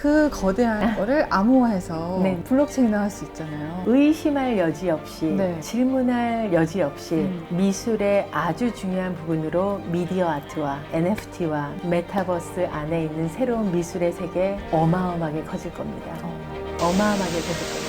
그 거대한 거를 암호화해서 네. 블록체인화 할수 있잖아요. 의심할 여지 없이 네. 질문할 여지 없이 음. 미술의 아주 중요한 부분으로 미디어 아트와 NFT와 메타버스 안에 있는 새로운 미술의 세계 어마어마하게 커질 겁니다. 어 마어마하게 커질 겁니다.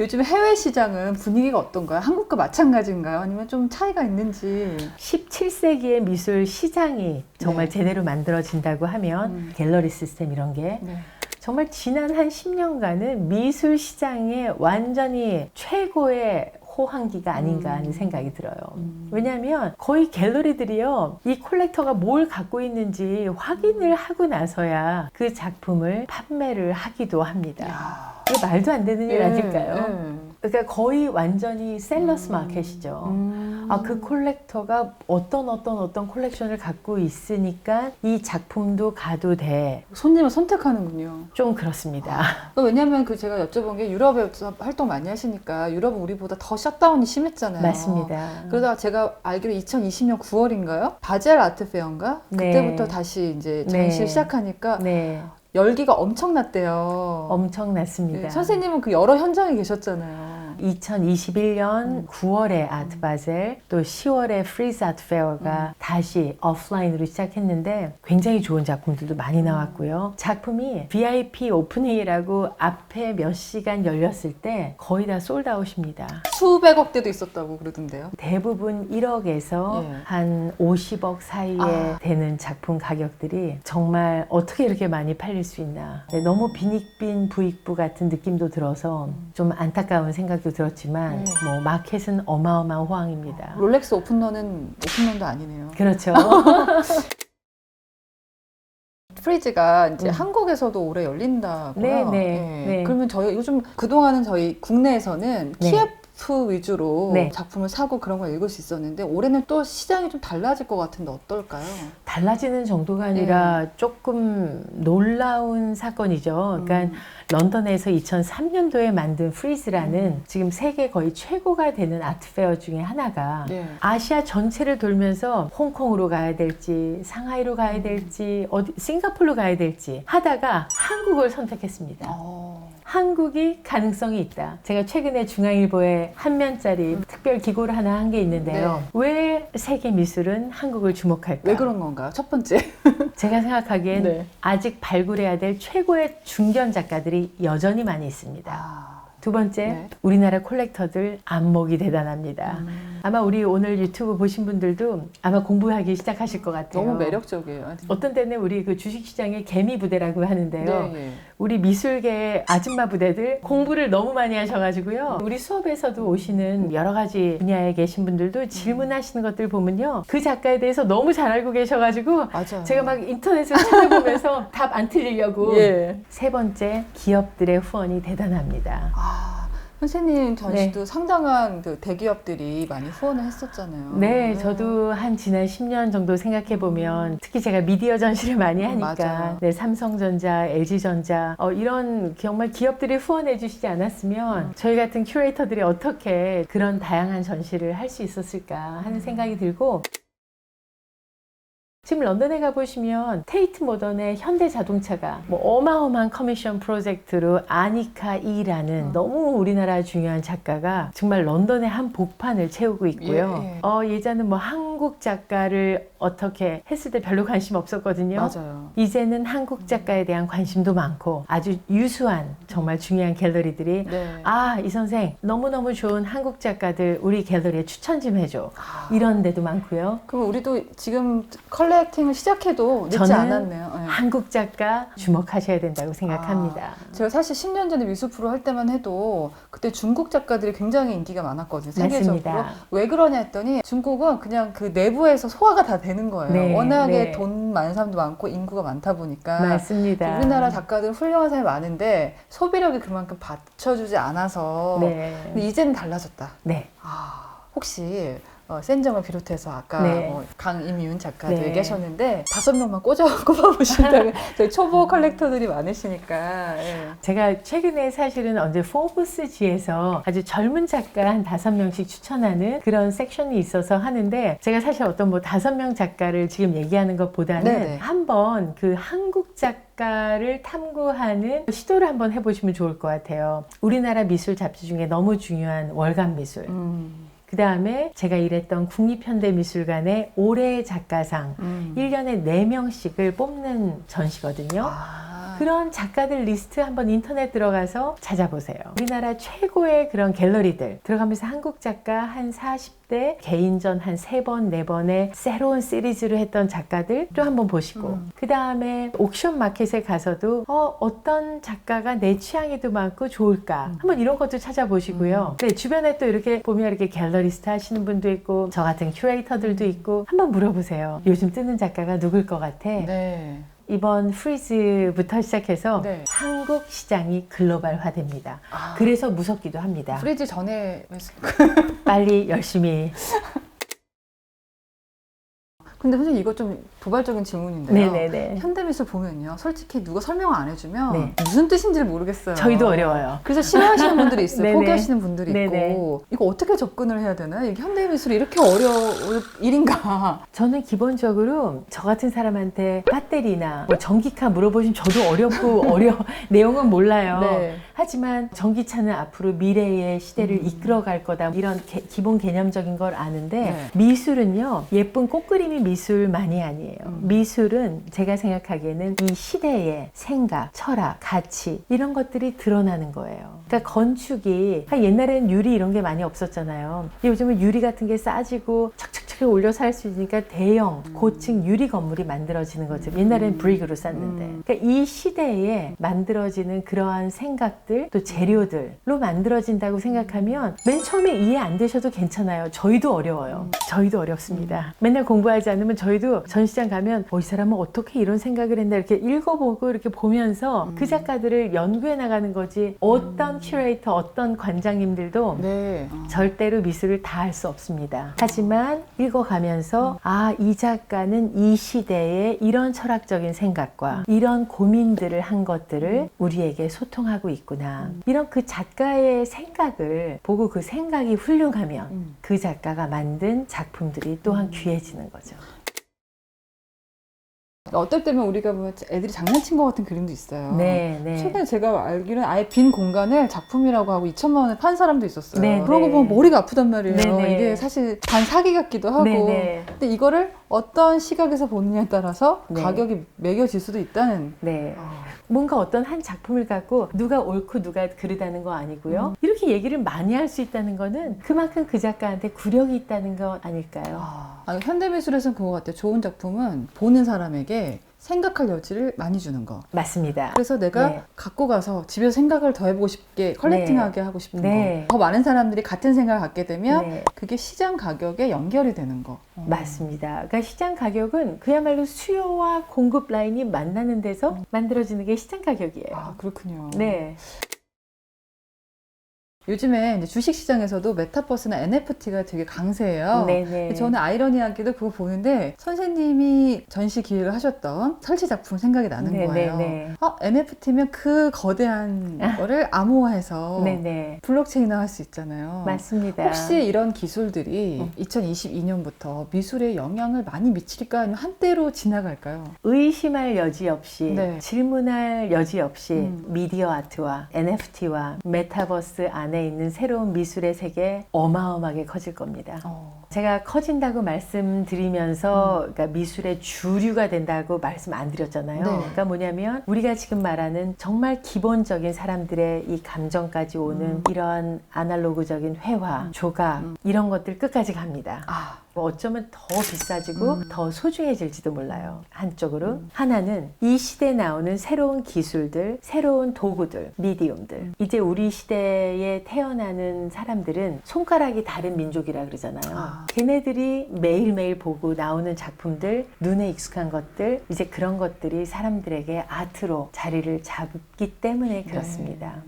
요즘 해외 시장은 분위기가 어떤가요? 한국과 마찬가지인가요? 아니면 좀 차이가 있는지. 17세기의 미술 시장이 정말 네. 제대로 만들어진다고 하면 음. 갤러리 시스템 이런 게 네. 정말 지난 한 10년간은 미술 시장의 완전히 최고의 호황기가 아닌가 하는 음. 생각이 들어요. 음. 왜냐하면 거의 갤러리들이요, 이 콜렉터가 뭘 갖고 있는지 확인을 하고 나서야 그 작품을 판매를 하기도 합니다. 야. 이게 말도 안 되는 일 예, 아닐까요? 예. 그러니까 거의 완전히 셀러스 음. 마켓이죠. 음. 아, 그 콜렉터가 어떤 어떤 어떤 콜렉션을 갖고 있으니까 이 작품도 가도 돼. 손님을 선택하는군요. 좀 그렇습니다. 왜냐하면 그 제가 여쭤본 게 유럽에서 활동 많이 하시니까 유럽은 우리보다 더 셧다운이 심했잖아요. 맞습니다. 그러다가 제가 알기로 2020년 9월인가요? 바젤 아트 페어인가? 네. 그때부터 다시 이제 전시 네. 시작하니까 네, 열기가 엄청났대요. 엄청났습니다. 네, 선생님은 그 여러 현장에 계셨잖아요. 2021년 음. 9월에 아트바젤 또 10월에 프리즈 아트 페어가 음. 다시 오프라인으로 시작했는데 굉장히 좋은 작품들도 많이 음. 나왔고요. 작품이 VIP 오프닝이라고 앞에 몇 시간 열렸을 때 거의 다 솔드아웃입니다. 수백억 대도 있었다고 그러던데요. 대부분 1억에서 예. 한 50억 사이에 아. 되는 작품 가격들이 정말 어떻게 이렇게 많이 팔릴 수 있나. 네, 너무 빈익빈 부익부 같은 느낌도 들어서 좀 안타까운 생각도 들었지만 음. 뭐 마켓은 어마어마한 호황입니다. 롤렉스 오픈런은 오픈런도 아니네요. 그렇죠. 프리즈가 이제 음. 한국에서도 올해 열린다고요. 네, 네, 예. 네. 그러면 저희 요즘 그동안은 저희 국내에서는 네. 키 예프 위주로 네. 작품을 사고 그런 걸 읽을 수 있었는데 올해는 또 시장이 좀 달라질 것 같은데 어떨까요? 달라지는 정도가 아니라 네. 조금 놀라운 사건이죠. 그러니까 음. 런던에서 2003년도에 만든 프리즈라는 지금 세계 거의 최고가 되는 아트페어 중에 하나가 네. 아시아 전체를 돌면서 홍콩으로 가야 될지 상하이로 가야 될지 어디 싱가포르로 가야 될지 하다가 한국을 선택했습니다. 어. 한국이 가능성이 있다. 제가 최근에 중앙일보에 한 면짜리 특별 기고를 하나 한 게 있는데요. 왜 세계 미술은 한국을 주목할까? 왜 그런 건가요? 첫 번째. 제가 생각하기엔 네. 아직 발굴해야 될 최고의 중견 작가들이 여전히 많이 있습니다. 아. 두 번째, 네. 우리나라 콜렉터들 안목이 대단합니다. 음. 아마 우리 오늘 유튜브 보신 분들도 아마 공부하기 시작하실 것 같아요. 너무 매력적이에요. 어떤 때는 우리 그 주식시장의 개미 부대라고 하는데요. 네, 예. 우리 미술계 아줌마 부대들 공부를 너무 많이 하셔가지고요. 우리 수업에서도 오시는 여러 가지 분야에 계신 분들도 질문하시는 것들 보면요. 그 작가에 대해서 너무 잘 알고 계셔가지고 맞아요. 제가 막 인터넷을 찾아보면서 답 안 틀리려고. 예. 세 번째, 기업들의 후원이 대단합니다. 아, 선생님 전시도 상당한 그 대기업들이 많이 후원을 했었잖아요. 네, 저도 한 지난 10년 정도 생각해 보면 특히 제가 미디어 전시를 많이 하니까 맞아요. 네, 삼성전자, LG전자 어, 이런 정말 기업들이 후원해 주시지 않았으면 저희 같은 큐레이터들이 어떻게 그런 다양한 전시를 할 수 있었을까 하는 생각이 들고 지금 런던에 가보시면 테이트 모던의 현대 자동차가 뭐 어마어마한 커미션 프로젝트로 아니카 이라는 음. 너무 우리나라 중요한 작가가 정말 런던의 한 복판을 채우고 있고요. 예, 예. 어, 예전은 뭐 한국 작가를 어떻게 했을 때 별로 관심 없었거든요. 맞아요. 이제는 한국 작가에 대한 관심도 많고 아주 유수한 정말 중요한 갤러리들이 네. 아, 이 선생 너무너무 좋은 한국 작가들 우리 갤러리에 추천 좀 해줘. 아. 이런 데도 많고요. 그럼 우리도 지금 컬렉팅을 시작해도 늦지 않았네요. 네. 한국 작가 주목하셔야 된다고 생각합니다. 제가 사실 10년 전에 미술 프로 할 때만 해도 그때 중국 작가들이 굉장히 인기가 많았거든요. 세계적으로. 맞습니다. 왜 그러냐 했더니 중국은 그냥 그 내부에서 소화가 다 되는 거예요. 네, 워낙에 네. 돈 많은 사람도 많고 인구가 많다 보니까. 맞습니다. 우리나라 작가들은 훌륭한 사람이 많은데 소비력이 그만큼 받쳐주지 않아서 네. 근데 이제는 달라졌다. 네. 아, 혹시 어, 센정을 비롯해서 아까 네. 뭐 강임윤 작가도 네. 얘기하셨는데 다섯 명만 꽂아 꼽아보신다면 저희 초보 컬렉터들이 많으시니까 예. 제가 최근에 사실은 언제 포브스지에서 아주 젊은 작가 한 다섯 명씩 추천하는 그런 섹션이 있어서 하는데 제가 사실 어떤 뭐 다섯 명 작가를 지금 얘기하는 것보다는 네네. 한번 그 한국 작가 를 탐구하는 시도를 한번 해보시면 좋을 것 같아요. 우리나라 미술 잡지 중에 너무 중요한 월간 미술. 음, 그 다음에 제가 일했던 국립현대미술관의 올해 작가상. 음. 1년에 4명씩을 뽑는 전시거든요. 아, 그런 작가들 리스트 한번 인터넷 들어가서 찾아보세요. 우리나라 최고의 그런 갤러리들 들어가면서 한국 작가 한 40대 개인전 한 3번, 4번의 새로운 시리즈를 했던 작가들 또 한번 보시고 음. 그 다음에 옥션 마켓에 가서도 어, 어떤 작가가 내 취향에도 많고 좋을까 음. 한번 이런 것도 찾아보시고요. 네, 주변에 또 이렇게 보면 이렇게 갤러리스트 하시는 분도 있고 저 같은 큐레이터들도 있고 한번 물어보세요. 요즘 뜨는 작가가 누굴 것 같아? 네. 이번 프리즈부터 시작해서 네. 한국 시장이 글로벌화됩니다. 아, 그래서 무섭기도 합니다. 프리즈 전에 빨리 열심히. 근데 선생님 이거 좀 도발적인 질문인데요. 네네네. 현대미술 보면요. 솔직히 누가 설명 안 해주면 네. 무슨 뜻인지를 모르겠어요. 저희도 어려워요. 그래서 싫어하시는 분들이 있어요. 네네. 포기하시는 분들이 네네. 있고 이거 어떻게 접근을 해야 되나요? 이게 현대미술이 이렇게 어려울 일인가? 저는 기본적으로 저 같은 사람한테 배터리나 뭐 전기카 물어보시면 저도 어렵고 어려 내용은 몰라요. 네. 하지만 전기차는 앞으로 미래의 시대를 음. 이끌어갈 거다 이런 개- 기본 개념적인 걸 아는데 네. 미술은요 예쁜 꽃그림이 미술만이 아니에요. 음. 미술은 제가 생각하기에는 이 시대의 생각, 철학, 가치 이런 것들이 드러나는 거예요. 그러니까 건축이 아, 옛날에는 유리 이런 게 많이 없었잖아요. 요즘은 유리 같은 게 싸지고 착착착 올려서 할 수 있으니까 대형 음. 고층 유리 건물이 만들어지는 거죠. 옛날에는 음. 브릭으로 쌌는데. 음. 그러니까 이 시대에 만들어지는 그러한 생각들 또 재료들로 만들어진다고 생각하면 맨 처음에 이해 안 되셔도 괜찮아요. 저희도 어려워요. 음. 저희도 어렵습니다. 맨날 공부하지 않으면 저희도 전시장 가면 어, 이 사람은 어떻게 이런 생각을 했나 이렇게 읽어보고 이렇게 보면서 음. 그 작가들을 연구해 나가는 거지 어떤 큐레이터 어떤 관장님들도 네. 어. 절대로 미술을 다 할 수 없습니다. 하지만 읽어가면서 아, 이 작가는 이 시대에 이런 철학적인 생각과 이런 고민들을 한 것들을 우리에게 소통하고 있구나. 이런 그 작가의 생각을 보고 그 생각이 훌륭하면 음. 그 작가가 만든 작품들이 또한 귀해지는 거죠. 어떨 때면 우리가 보면 애들이 장난친 것 같은 그림도 있어요. 네, 네. 최근에 제가 알기로는 아예 빈 공간을 작품이라고 하고 2천만 원에 판 사람도 있었어요. 네, 그런 거 네. 보면 머리가 아프단 말이에요. 네, 네. 이게 사실 반 사기 같기도 하고. 네, 네. 근데 이거를 어떤 시각에서 보느냐에 따라서 네. 가격이 매겨질 수도 있다는. 네. 아, 뭔가 어떤 한 작품을 갖고 누가 옳고 누가 그르다는 거 아니고요. 이렇게 얘기를 많이 할 수 있다는 거는 그만큼 그 작가한테 구력이 있다는 거 아닐까요? 아, 현대미술에서는 그거 같아요. 좋은 작품은 보는 사람에게 생각할 여지를 많이 주는 거. 맞습니다. 그래서 내가 네. 갖고 가서 집에서 생각을 더 해보고 싶게 컬렉팅하게 하고 싶은 네. 거. 더 많은 사람들이 같은 생각을 갖게 되면 네. 그게 시장 가격에 연결이 되는 거. 어. 맞습니다. 그러니까 시장 가격은 그야말로 수요와 공급 라인이 만나는 데서 만들어지는 게 시장 가격이에요. 아 그렇군요. 네. 요즘에 이제 주식 시장에서도 메타버스나 NFT가 되게 강세예요. 네네. 저는 아이러니하게도 그거 보는데 선생님이 전시 기획을 하셨던 설치 작품 생각이 나는 네, 거예요. 네, 네. 어, NFT면 그 거대한 거를 암호화해서 네네. 블록체인화 할 수 있잖아요. 맞습니다. 혹시 이런 기술들이 음. 2022년부터 미술에 영향을 많이 미칠까 아니면 한때로 지나갈까요? 의심할 여지 없이 네. 질문할 여지 없이 음. 미디어 아트와 NFT와 메타버스 안에 있는 새로운 미술의 세계 어마어마하게 커질 겁니다. 어. 제가 커진다고 말씀드리면서 그러니까 미술의 주류가 된다고 말씀 안 드렸잖아요. 네. 그러니까 뭐냐면 우리가 지금 말하는 정말 기본적인 사람들의 이 감정까지 오는 음. 이러한 아날로그적인 회화, 음. 조각 음. 이런 것들 끝까지 갑니다. 아, 뭐 어쩌면 더 비싸지고 음. 더 소중해질지도 몰라요. 한쪽으로 하나는 이 시대에 나오는 새로운 기술들, 새로운 도구들, 미디움들. 음. 이제 우리 시대에 태어나는 사람들은 손가락이 다른 민족이라 그러잖아요. 아. 걔네들이 매일매일 보고 나오는 작품들, 눈에 익숙한 것들, 이제 그런 것들이 사람들에게 아트로 자리를 잡기 때문에 그렇습니다.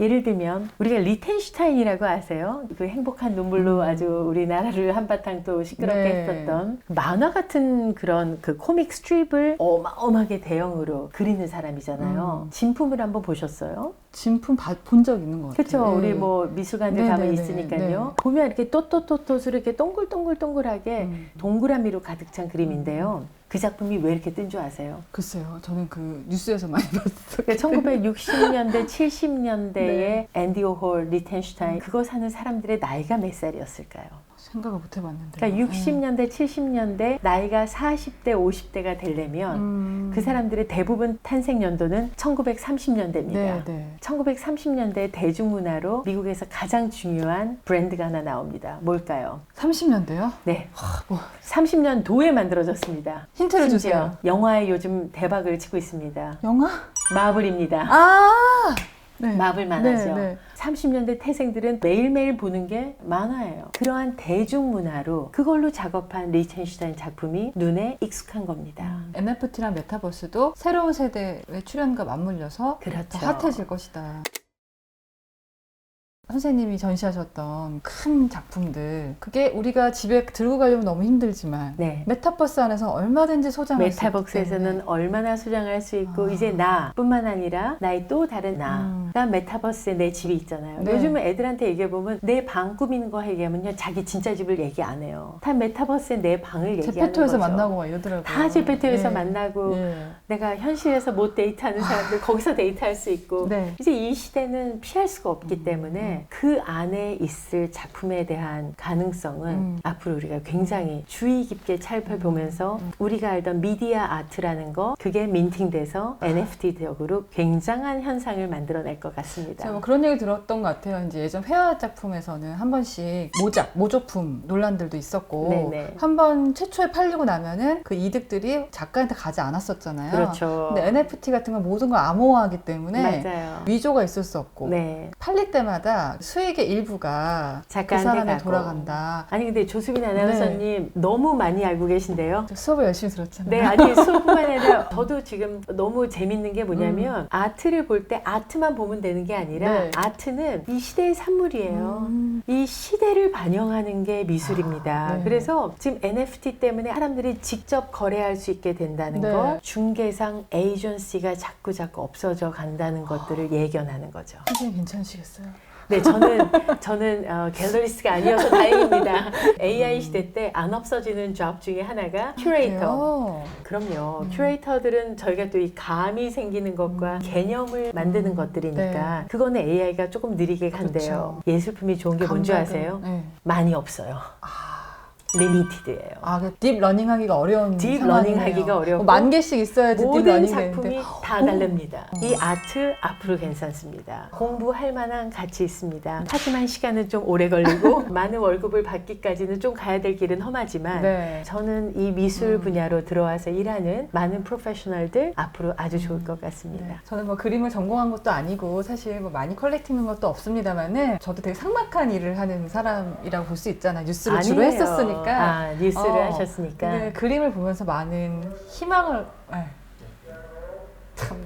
예를 들면 우리가 리텐슈타인이라고 아세요? 그 행복한 눈물로 아주 우리나라를 한바탕 또 시끄럽게 네. 했었던 만화 같은 그런 그 코믹 스트립을 어마어마하게 대형으로 그리는 사람이잖아요. 음. 진품을 한번 보셨어요? 진품 본 적 있는 것 같아요. 그렇죠. 우리 네. 뭐 미술관들 네, 가면 네, 네, 있으니까요. 네. 보면 이렇게 또또또또으로 이렇게 동글동글동글하게 음. 동그라미로 가득 찬 그림인데요. 그 작품이 왜 이렇게 뜬 줄 아세요? 글쎄요. 저는 그 뉴스에서 많이 봤어요. 1960년대, 70년대에 네. 앤디 오홀, 리텐슈타인 그거 사는 사람들의 나이가 몇 살이었을까요? 생각을 못 해봤는데. 그러니까 60년대, 70년대 나이가 40대, 50대가 되려면 음. 그 사람들의 대부분 탄생 연도는 1930년대입니다. 네, 네. 1930년대 대중문화로 미국에서 가장 중요한 브랜드가 하나 나옵니다. 뭘까요? 30년대요? 네. 뭐. 30년 도에 만들어졌습니다. 힌트를 주세요. 영화에 요즘 대박을 치고 있습니다. 영화? 마블입니다. 아! 네. 마블 만화죠. 네, 네. 30년대 태생들은 매일매일 보는 게 만화예요. 그러한 대중문화로 그걸로 작업한 리첸슈타인 작품이 눈에 익숙한 겁니다. NFT랑 메타버스도 새로운 세대의 출현과 맞물려서 그렇죠. 더 핫해질 것이다. 선생님이 전시하셨던 큰 작품들 그게 우리가 집에 들고 가려면 너무 힘들지만 네. 메타버스 안에서 얼마든지 소장할 메타버스에서는. 얼마나 소장할 수 있고 아. 이제 나뿐만 아니라 나의 또 다른 나가 음. 메타버스에 내 집이 있잖아요. 네. 요즘은 애들한테 얘기해 보면 내 방 꾸미는 거 얘기하면요 자기 진짜 집을 얘기 안 해요. 다 메타버스에 내 방을 얘기하는 제페토에서 거죠. 만나고 막 이러더라고요. 다 제페토에서 네. 만나고 예. 내가 현실에서 못 데이트하는 사람들 거기서 데이트할 수 있고 네. 이제 이 시대는 피할 수가 없기 때문에 그 안에 있을 작품에 대한 가능성은 음. 앞으로 우리가 굉장히 주의 깊게 살펴보면서 음. 우리가 알던 미디어 아트라는 거 그게 민팅돼서 NFT적으로 굉장한 현상을 만들어낼 것 같습니다. 제가 뭐 그런 얘기 들었던 것 같아요. 이제 예전 회화 작품에서는 한 번씩 모작, 모조품 논란들도 있었고 네네. 한번 최초에 팔리고 나면은 그 이득들이 작가한테 가지 않았었잖아요. 그렇죠. 근데 NFT 같은 건 모든 걸 암호화하기 때문에 맞아요. 위조가 있을 수 없고 네. 팔릴 때마다 수익의 일부가 그 작가한테 사람에 가고. 돌아간다. 아니 근데 조수빈 아나운서님 너무 많이 알고 계신데요. 저 수업을 열심히 들었잖아요. 네, 아니 수업뿐만 아니라 저도 지금 너무 재밌는 게 뭐냐면 아트를 볼 때 아트만 보면 되는 게 아니라 네. 아트는 이 시대의 산물이에요. 음. 이 시대를 반영하는 게 미술입니다. 아, 네. 그래서 지금 NFT 때문에 사람들이 직접 거래할 수 있게 된다는 네. 것, 중개상 에이전시가 자꾸 자꾸 없어져 간다는 아. 것들을 예견하는 거죠. 선생님 괜찮으시겠어요? 네, 저는 저는 어, 갤러리스트가 아니어서 다행입니다. AI 시대 때 안 없어지는 잡 중에 하나가 큐레이터. 그래요? 그럼요. 음. 큐레이터들은 저희가 또 이 감이 생기는 것과 음. 개념을 만드는 음. 것들이니까 그거는 AI가 조금 느리게 간대요. 예술품이 좋은 게 뭔지 감각은- 아세요? 네. 많이 없어요. 리미티드예요. 아, 그 딥러닝 하기가 어려운 딥 상황이네요. 러닝 하기가 어렵고 뭐만 개씩 있어야지 모든 딥러닝 작품이 되는데. 다 오. 다릅니다. 어. 이 아트 앞으로 괜찮습니다. 공부할 만한 가치 있습니다. 하지만 시간은 좀 오래 걸리고 많은 월급을 받기까지는 좀 가야 될 길은 험하지만 네. 저는 이 미술 음. 분야로 들어와서 일하는 많은 프로페셔널들 앞으로 아주 좋을 것 같습니다. 네. 저는 뭐 그림을 전공한 것도 아니고 사실 뭐 많이 컬렉팅한 것도 없습니다만은 저도 되게 삭막한 일을 하는 사람이라고 볼 수 있잖아요. 뉴스를 주로 아니에요. 했었으니까. 아, 뉴스를 어, 하셨으니까. 근데 그림을 보면서 많은 희망을 에이, 참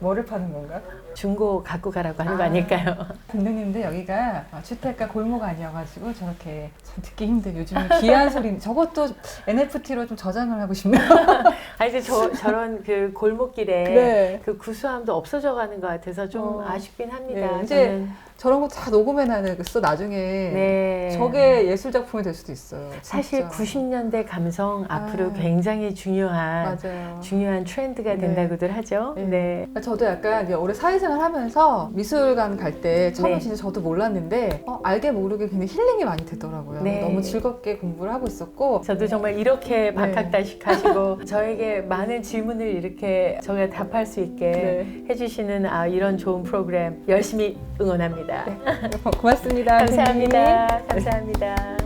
뭐를 파는 건가? 중고 갖고 가라고 하는 거 아. 아닐까요? 감독님들 여기가 주택가 골목 아니어가지고 저렇게 참 듣기 힘든 요즘 귀한 소리 저것도 NFT로 좀 저장을 하고 싶네요. 아 이제 저 저런 그 골목길에 네. 그 구수함도 없어져 가는 것 같아서 좀 어. 아쉽긴 합니다. 네, 이제 저런 거 다 녹음해놔서 나중에 네. 저게 예술 작품이 될 수도 있어요. 사실 진짜. 90년대 감성 앞으로 아. 굉장히 중요한 맞아요. 중요한 트렌드가 네. 된다고들 하죠. 네. 네. 저도 약간 올해 사회생활 하면서 미술관 갈 때 처음에 네. 진짜 저도 몰랐는데 어, 알게 모르게 굉장히 힐링이 많이 되더라고요. 네. 너무 즐겁게 공부를 하고 있었고 저도 정말 이렇게 박학다식 하시고 저에게 많은 질문을 이렇게 저희가 답할 수 있게 네. 해주시는 아, 이런 좋은 프로그램 열심히 응원합니다. 고맙습니다. 선생님. 감사합니다. 감사합니다.